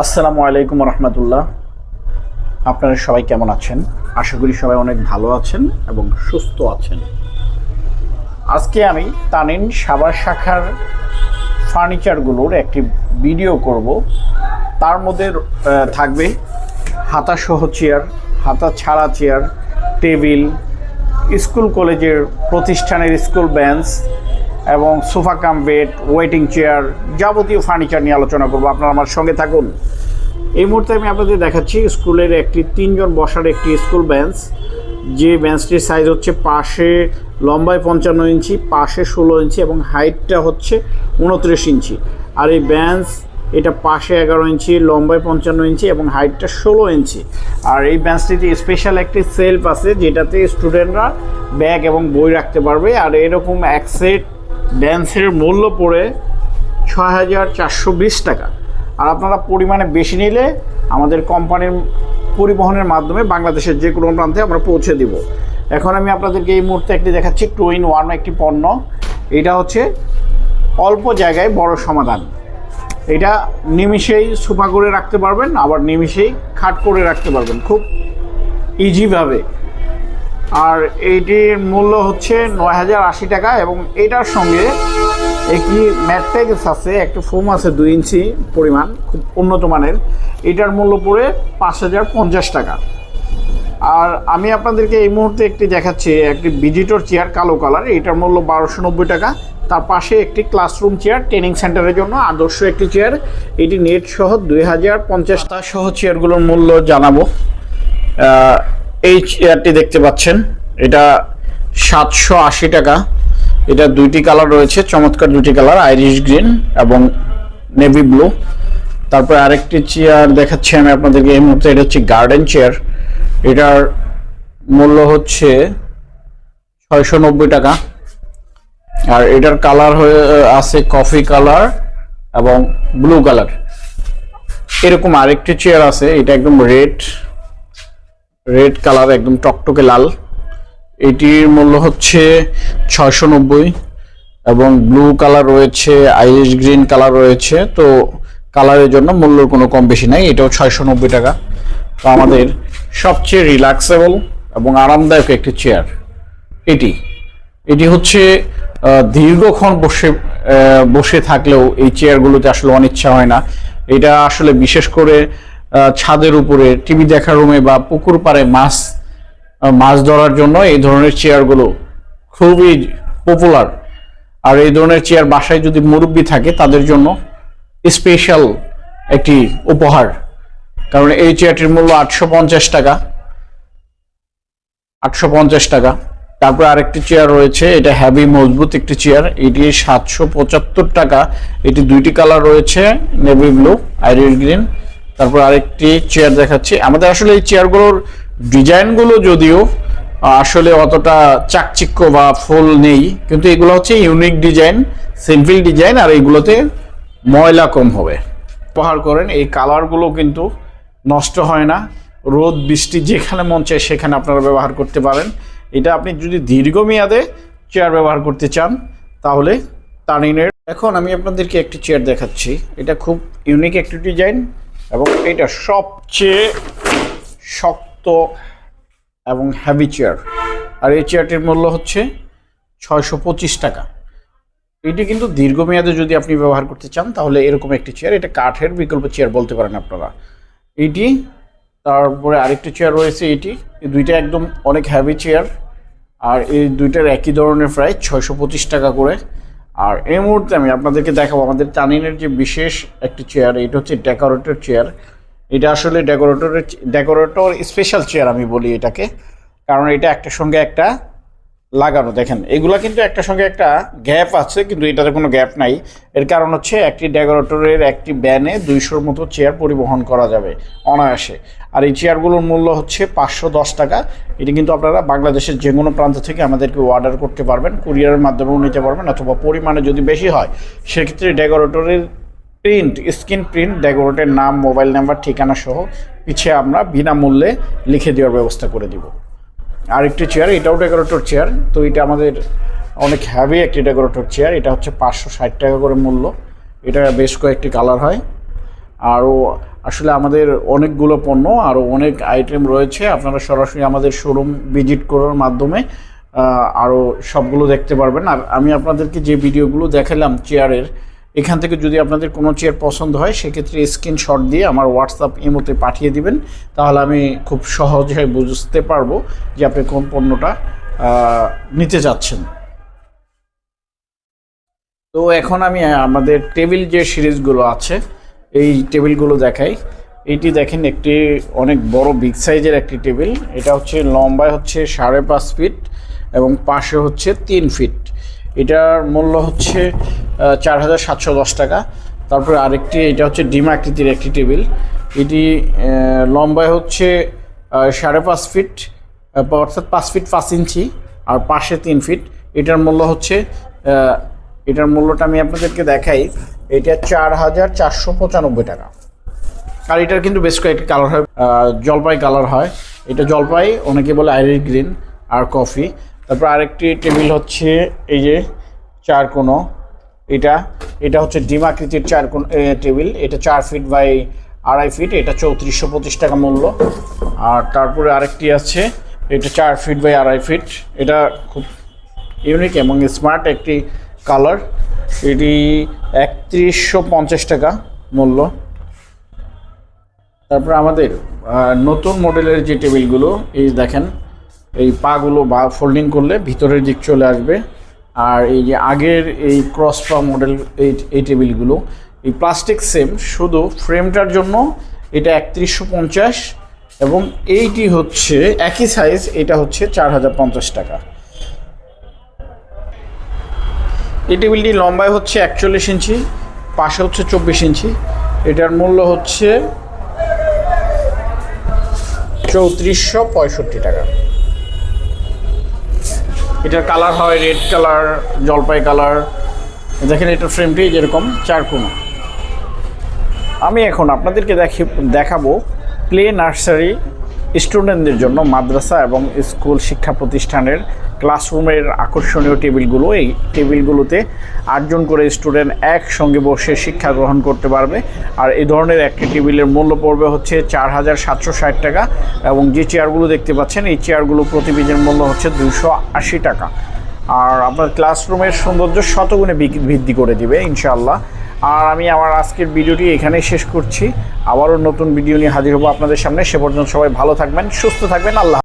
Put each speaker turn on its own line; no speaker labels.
আসসালামু আলাইকুম রহমতুল্লাহ। আপনারা সবাই কেমন আছেন? আশা করি সবাই অনেক ভালো আছেন এবং সুস্থ আছেন। আজকে আমি তানিন সাবার শাখার ফার্নিচারগুলোর একটি ভিডিও করব। তার মধ্যে থাকবে হাতা সহ চেয়ার, হাতা ছাড়া চেয়ার, টেবিল, স্কুল কলেজের প্রতিষ্ঠানের স্কুল বেঞ্চ এবং sofa cum bed, waiting chair যাবতীয় ফার্নিচার নিয়ে আলোচনা করব। আপনারা আমার সঙ্গে থাকুন। এই মুহূর্তে আমি আপনাদের দেখাচ্ছি, স্কুলের একটি তিনজন বসার একটি স্কুল বেঞ্চ। যে বেঞ্চটির সাইজ হচ্ছে পাশে লম্বায় পঞ্চান্ন ইঞ্চি, পাশে ষোলো ইঞ্চি এবং হাইটটা হচ্ছে উনত্রিশ ইঞ্চি। আর এই বেঞ্চ, এটা পাশে এগারো ইঞ্চি, লম্বায় পঞ্চান্ন ইঞ্চি এবং হাইটটা ষোলো ইঞ্চি। আর এই বেঞ্চটিতে স্পেশাল একটি সেলফ আছে, যেটাতে স্টুডেন্টরা ব্যাগ এবং বই রাখতে পারবে। আর এরকম এক সেট বেঞ্চের মূল্য পড়ে ছয় হাজার চারশো বিশ টাকা। আর আপনারা পরিমাণে বেশি নিলে আমাদের কোম্পানির পরিবহনের মাধ্যমে বাংলাদেশের যে কোনো প্রান্তে আমরা পৌঁছে দিব। এখন আমি আপনাদেরকে এই মুহূর্তে একটি দেখাচ্ছি টু ইন ওয়ান একটি পণ্য। এটা হচ্ছে অল্প জায়গায় বড় সমাধান। এটা নিমিষেই সোফা করে রাখতে পারবেন, আবার নিমিষেই খাট করে রাখতে পারবেন। খুব ইজিভাবে আর এইটির মূল্য হচ্ছে নয় হাজার আশি টাকা এবং এটার সঙ্গে একটি ম্যাট প্যাকেজ আছে, একটা ফোম আছে দুই ইঞ্চি পরিমাণ, খুব উন্নত মানের। এটার মূল্য পড়ে পাঁচ হাজার পঞ্চাশ টাকা। আর আমি আপনাদেরকে এই মুহূর্তে একটি দেখাচ্ছি, একটি ভিজিটর চেয়ার কালো কালার, এটার মূল্য বারোশো নব্বই টাকা। তার পাশে একটি ক্লাসরুম চেয়ার, ট্রেনিং সেন্টারের জন্য আদর্শ একটি চেয়ার। এটি নেট সহ দুই হাজার পঞ্চাশ। সহ চেয়ারগুলোর মূল্য জানাব। এই চেয়ারটি দেখতে পাচ্ছেন। এটা সাতশো আশি টাকা। এটা দুইটি কালার রয়েছে, চমৎকার দুটি কালার আইরিশ গ্রিন এবং নেভি ব্লু তারপরে আরেকটি চেয়ার দেখাচ্ছি আমি আপনাদেরকে। এই মুহূর্তে এটা হচ্ছে গার্ডেন চেয়ার এটার মূল্য হচ্ছে ছয়শো নব্বই টাকা। আর এটার কালার হয়ে আছে কফি কালার এবং ব্লু কালার এরকম আরেকটি চেয়ার আছে, এটা একদম রেড রেড কালার, একদম টকটকে লাল। এটির মূল্য হচ্ছে ছয়শো নব্বই এবং ব্লু কালার রয়েছে, আইরিশ গ্রিন কালার রয়েছে। তো কালারের জন্য মূল্যর কোনো কম বেশি নাই, এটাও ছয়শো নব্বই টাকা। তো আমাদের সবচেয়ে রিল্যাক্সেবল এবং আরামদায়ক একটি চেয়ার এটি। এটি হচ্ছে দীর্ঘক্ষণ বসে বসে থাকলেও এই চেয়ারগুলোতে আসলে অনিচ্ছা হয় না। এটা আসলে বিশেষ করে ছাদের উপরে, টিভি দেখার রুমে বা পুকুর পাড়ে মাছ মাছ ধরার জন্য এই ধরনের চেয়ারগুলো খুবই পপুলার আর এই ধরনের চেয়ার বাসায় যদি মুরব্বি থাকে, তাদের জন্য স্পেশাল একটি উপহার। কারণ এই চেয়ারটির মূল্য আটশো পঞ্চাশ টাকা। আটশো পঞ্চাশ টাকা। তারপরে আরেকটি চেয়ার রয়েছে, এটা হ্যাভি মজবুত একটি চেয়ার এটি সাতশো পঁচাত্তর টাকা। এটি দুইটি কালার রয়েছে নেভি ব্লু আইরিশ গ্রিন তারপর আরেকটি চেয়ার দেখাচ্ছি। আমাদের আসলে এই চেয়ারগুলোর ডিজাইনগুলো যদিও, আসলে অতটা চাকচিক্য বা ফুল নেই, কিন্তু এগুলো হচ্ছে ইউনিক ডিজাইন সিম্পল ডিজাইন আর এইগুলোতে ময়লা কম হবে। ব্যবহার করেন, এই কালারগুলো কিন্তু নষ্ট হয় না। রোদ, বৃষ্টি, যেখানে মন চায় সেখানে আপনারা ব্যবহার করতে পারেন। এটা আপনি যদি দীর্ঘমেয়াদে চেয়ার ব্যবহার করতে চান, তাহলে তানিনের এখন আমি আপনাদেরকে একটি চেয়ার দেখাচ্ছি। এটা খুব ইউনিক একটি ডিজাইন এবং এটা সবচেয়ে শক্ত এবং হ্যাভি চেয়ার আর এই চেয়ারটির মূল্য হচ্ছে ছয়শো পঁচিশ টাকা। এটি কিন্তু দীর্ঘমেয়াদে যদি আপনি ব্যবহার করতে চান, তাহলে এরকম একটি চেয়ার এটা কাঠের বিকল্প চেয়ার বলতে পারেন আপনারা। এটি, তারপরে আরেকটি চেয়ার রয়েছে এটি। এই দুইটা একদম অনেক হ্যাভি চেয়ার আর এই দুইটার একই ধরনের প্রায় ছয়শো পঁচিশ টাকা করে। আর এই মুহূর্তে আমি আপনাদেরকে দেখাবো আমাদের টানিনের যে বিশেষ একটি চেয়ার এটা হচ্ছে ডেকোরেটর চেয়ার এটা আসলে ডেকোরেটরের ডেকোরেটর স্পেশাল চেয়ার আমি বলি এটাকে। কারণ এটা একটা সঙ্গে একটা লাগানো, দেখেন। এগুলা কিন্তু একটা সঙ্গে একটা গ্যাপ আছে, কিন্তু এটাতে কোনো গ্যাপ নাই। এর কারণ হচ্ছে একটি ডেকোরেটরের একটি ব্যানে দুইশোর মতো চেয়ার পরিবহন করা যাবে অনায়াসে। আর এই চেয়ারগুলোর মূল্য হচ্ছে পাঁচশো দশ টাকা। এটি কিন্তু আপনারা বাংলাদেশের যে কোনো প্রান্ত থেকে আমাদেরকে অর্ডার করতে পারবেন কুরিয়ারের মাধ্যমেও নিতে পারবেন, অথবা পরিমাণে যদি বেশি হয়, সেক্ষেত্রে ডেকোরেটরের প্রিন্ট স্ক্রিন প্রিন্ট ডেকোরেটের নাম মোবাইল নাম্বার ঠিকানা সহ পিছিয়ে আমরা বিনামূল্যে লিখে দেওয়ার ব্যবস্থা করে দিব। আরেকটি চেয়ার এটাও ডেকোরেটর চেয়ার তো এটা আমাদের অনেক হ্যাভি একটি ডেকোরেটর চেয়ার এটা হচ্ছে পাঁচশো ষাট টাকা করে মূল্য। এটা বেশ কয়েকটি কালার হয়। আরও আসলে আমাদের অনেকগুলো পণ্য, আরও অনেক আইটেম রয়েছে। আপনারা সরাসরি আমাদের শোরুম ভিজিট করার মাধ্যমে আরও সবগুলো দেখতে পারবেন। আর আমি আপনাদেরকে যে ভিডিওগুলো দেখালাম চেয়ারের এখান থেকে যদি আপনাদের কোনো চেয়ার পছন্দ হয়, সেক্ষেত্রে স্ক্রিনশট দিয়ে আমার হোয়াটসঅ্যাপ ইমোতে পাঠিয়ে দিবেন। তাহলে আমি খুব সহজে বুঝতে পারব যে আপনি কোন পণ্যটা নিতে যাচ্ছেন। তো এখন আমি আমাদের টেবিল যে সিরিজগুলো আছে, এই টেবিলগুলো দেখাই। এইটি দেখেন একটি অনেক বড় বিগ সাইজের একটি টেবিল এটা হচ্ছে লম্বায় হচ্ছে সাড়ে পাঁচ ফিট এবং পাশে হচ্ছে তিন ফিট এটার মূল্য হচ্ছে চার হাজার সাতশো দশ টাকা। তারপরে আরেকটি, এটা হচ্ছে ডিম আকৃতির একটি টেবিল। এটি লম্বায় হচ্ছে সাড়ে পাঁচ ফিট অর্থাৎ পাঁচ ফিট পাঁচ ইঞ্চি, আর পাশে তিন ফিট। এটার মূল্য হচ্ছে এটার মূল্যটা আমি আপনাদেরকে দেখাই। এটা চার হাজার চারশো পঁচানব্বই টাকা। আর এটার কিন্তু বেশ কয়েকটি কালার হয়। জলপাই কালার হয়। এটা জলপাই, অনেকে বলে আইরিশ গ্রিন আর কফি। তারপর আরেকটি টেবিল হচ্ছে, এই যে, চার কোনো এটা এটা হচ্ছে ডিমাকৃতির চার কোন টেবিল। এটা চার ফিট বাই আড়াই ফিট, এটা চৌত্রিশশো পঁচিশ টাকা মূল্য। আর তারপরে আরেকটি আছে, এটা চার ফিট বাই আড়াই ফিট। এটা খুব ইউনিক এবং স্মার্ট একটি কালার। এটি একত্রিশশো পঞ্চাশ টাকা মূল্য। তারপর আমাদের নতুন মডেলের যে টেবিলগুলো, এই দেখেন, এই পাগুলো বা ফোল্ডিং করলে ভিতরের দিক চলে আসবে। আর এই যে আগের এই ক্রস পা মডেল এই এই টেবিলগুলো এই প্লাস্টিক সেম শুধু ফ্রেমটার জন্য এটা একত্রিশশো পঞ্চাশ এবং এইটি হচ্ছে একই সাইজ এটা হচ্ছে চার হাজার পঞ্চাশ টাকা। এই টেবিলটি লম্বায় হচ্ছে একচল্লিশ ইঞ্চি, পাশে হচ্ছে চব্বিশ ইঞ্চি। এটার মূল্য হচ্ছে চৌত্রিশশো পঁয়ষট্টি টাকা। এটার কালার হয় রেড কালার, জলপাই কালার। দেখেন এটার ফ্রেমটি যেরকম চার কোনো। আমি এখন আপনাদেরকে দেখি দেখাবো প্লে নার্সারি স্টুডেন্টদের জন্য মাদ্রাসা এবং স্কুল শিক্ষা প্রতিষ্ঠানের ক্লাসরুমের আকর্ষণীয় টেবিলগুলো, এই টেবিলগুলোতে আটজন করে স্টুডেন্ট একসঙ্গে বসে শিক্ষা গ্রহণ করতে পারবে। আর এই ধরনের একটি টেবিলের মূল্য পড়বে হচ্ছে চার হাজার সাতশো ষাট টাকা এবং যে চেয়ারগুলো দেখতে পাচ্ছেন, এই চেয়ারগুলো প্রতি পিসের মূল্য হচ্ছে দুশো আশি টাকা। আর আপনার ক্লাসরুমের সৌন্দর্য শতগুণে বৃদ্ধি করে দিবে, ইনশাআল্লাহ। আর আমি আমার আজকের ভিডিওটি এখানেই শেষ করছি। আবারও নতুন ভিডিও নিয়ে হাজির হব আপনাদের সামনে। সে পর্যন্ত সবাই ভালো থাকবেন, সুস্থ থাকবেন। আল্লাহ